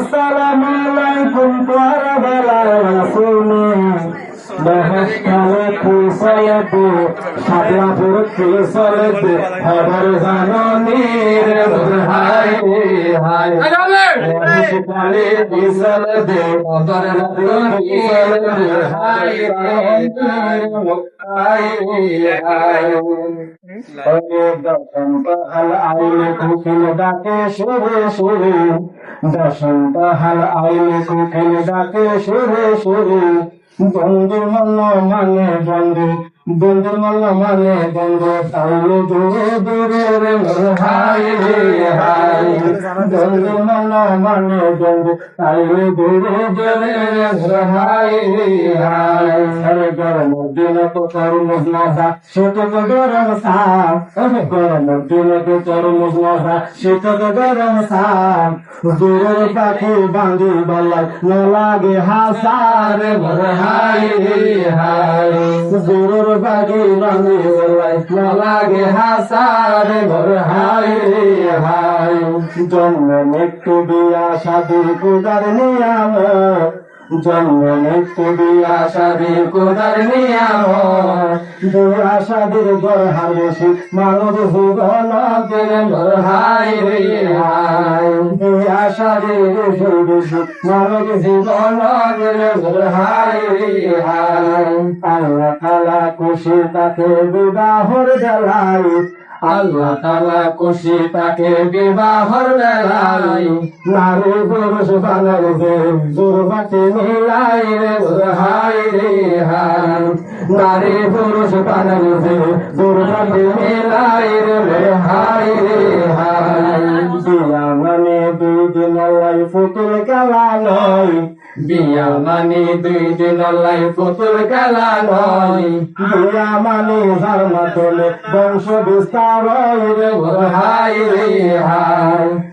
আসসালামু আলাইকুম কারবালা রাসূলে। মহাকালে কুসায়াতে সাদলাপুর কুসালেতে খবর জাননীর হায় হায় মহাকালে কুসালেতে খবর জাননীর হায় হায় হাল আইলে কুকিল ডাকে সুরে সুরে দশন্ত হাল আইলে কুকিল ডাকে সুরে সুরে বন্ধু মল্ল মানে বন্ধু বন্ধু মল্ল মানে বন্ধু তাইলে দূরে দূরে রে হাই রে হাই বন্ধু মল্ল মানে বন্ধু তাইলে দূরে দূরে রে হাই রে পাখি বান্ধি বলাই লাগে হাসারে। পাখি বান্ধি বলাই ন লাগে হাসারে মোর হাই হাই জন্ম মৃত্যু বিয়া শাদির কুদার নিয়াম। জন্ম মৃত্যু বিয়া শাদির কুদার নিয়াম বিয়া শাদির গর হারেছি মানব কেন মোর হাই হাই বিয়া শাদির সুরেছি মানব জীবন মোর হাই হাই আল্লাহ তালা খুশি তাকে বিবাহর জ্বালাই আল্লাহ তালা খুশি তাকে বিবাহর বেলায়। নারী পুরুষ বানার দে দুর্বাতি মিলাই রে হাই রে হাই নারী পুরুষ বানার দে দুর্বাতি মিলাই রে হাই রে হাই বিয়া মানে দুই দিন ফুতুল খেলা নয়। বিয়া মানে দুই দিন লাই পুতুল খেলা নয়। বিয়া মানে যার মাতলে বংশ বিস্তার রে। হাই রে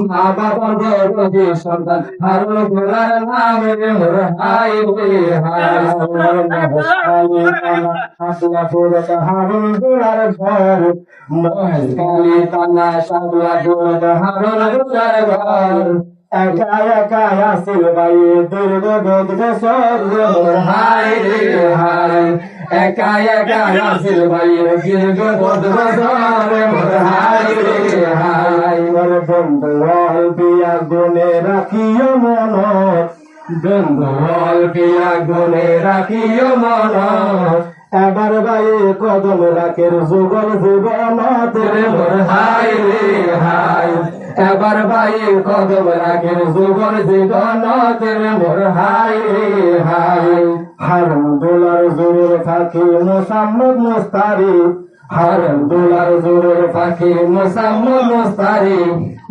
মা বাবার দূর সন্তান হারুন দোলার নাম রে হাই রে হাসলা পুরত হারুন দোলার ঘর মহাকালী তানা সাবলা পুরত হারুন দোলার ঘর একা একা আসিল ভাই দুর্গ দুর্গ সর হাই রে হাই একা একা আসিল ভাই দুর্গ দুর্গ সর হাই রে হাই মোর বন্ধু হল বিয়া গুনে রাখিও মন বন্ধু হল বিয়া গুনে রাখিও মন এবার ভাই কদম রাখের যুগল জীবন তেরে মোর হাই রে হাই এবার ভাই কদম রাখের যুগল জীবন তেরে মোর হাই রে হাই হারম দোলার জোরের ফাঁকি মোসাম্মদ মুস্তারি হারম দোলার জোরের পাখি মোসাম্মদ মুস্তারি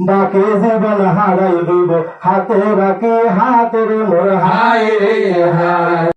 বাকি জীবন হারাই দিব, হাতে রাখি হাতের মোর হায় রে হাই